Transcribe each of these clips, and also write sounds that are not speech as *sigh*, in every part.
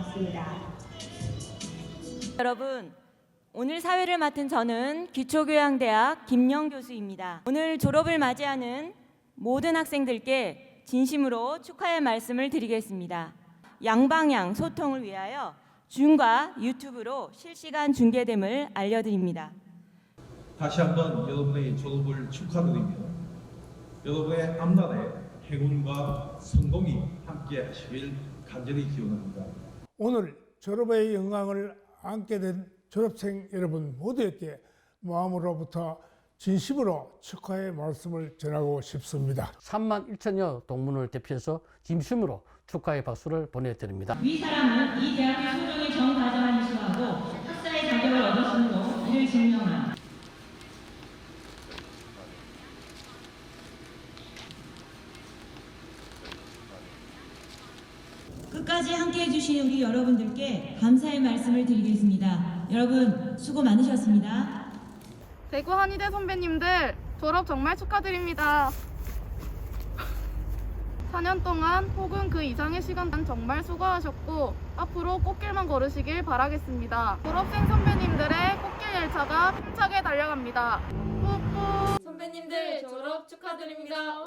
맞습니다. 여러분, 오늘 사회를 맡은 저는 기초교양대학 김영 교수입니다. 오늘 졸업을 맞이하는 모든 학생들께 진심으로 축하의 말씀을 드리겠습니다. 양방향 소통을 위하여 줌과 유튜브로 실시간 중계됨을 알려드립니다. 다시 한번 여러분의 졸업을 축하드리며 여러분의 앞날에 행운과 성공이 함께 하시길 간절히 기원합니다. 오늘 졸업의 영광을 안게 된 졸업생 여러분 모두에게 마음으로부터 진심으로 축하의 말씀을 전하고 싶습니다. 3만 1천여 동문을 대표해서 진심으로 축하의 박수를 보내드립니다. 위 사람은 이 대학의 전 과정을 이수하고 학사의 자격을 얻었으므로 이를 증명함. 끝까지 함께 해주신 우리 여러분들께 감사의 말씀을 드리겠습니다. 여러분 수고 많으셨습니다. 대구 한의대 선배님들 졸업 정말 축하드립니다. 4년 동안 혹은 그 이상의 시간 단 정말 수고하셨고 앞으로 꽃길만 걸으시길 바라겠습니다. 졸업생 선배님들의 꽃길 열차가 힘차게 달려갑니다. 뿌뿌 선배님들 졸업 축하드립니다. 와!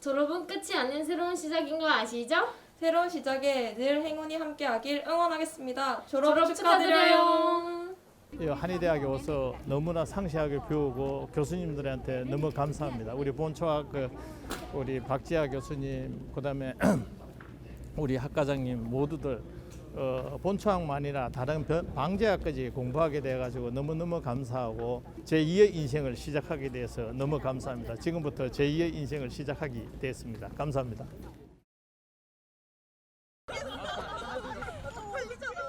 졸업은 끝이 아닌 새로운 시작인 거 아시죠? 새로운 시작에 늘 행운이 함께하길 응원하겠습니다. 졸업, 졸업 축하드려요. 이 한의대학에 와서 너무나 상세하게 배우고 교수님들한테 너무 감사합니다. 우리 본초학 그 우리 박지아 교수님 그다음에 *clears throat* 우리 학과장님 모두들 어, 본초학만이나 다른 변- 방재학까지 공부하게 돼가지고 너무너무 감사하고 제2의 인생을 시작하게 돼서 너무 감사합니다. 지금부터 제2의 인생을 시작하게 됐습니다. 감사합니다. Hadi tamam.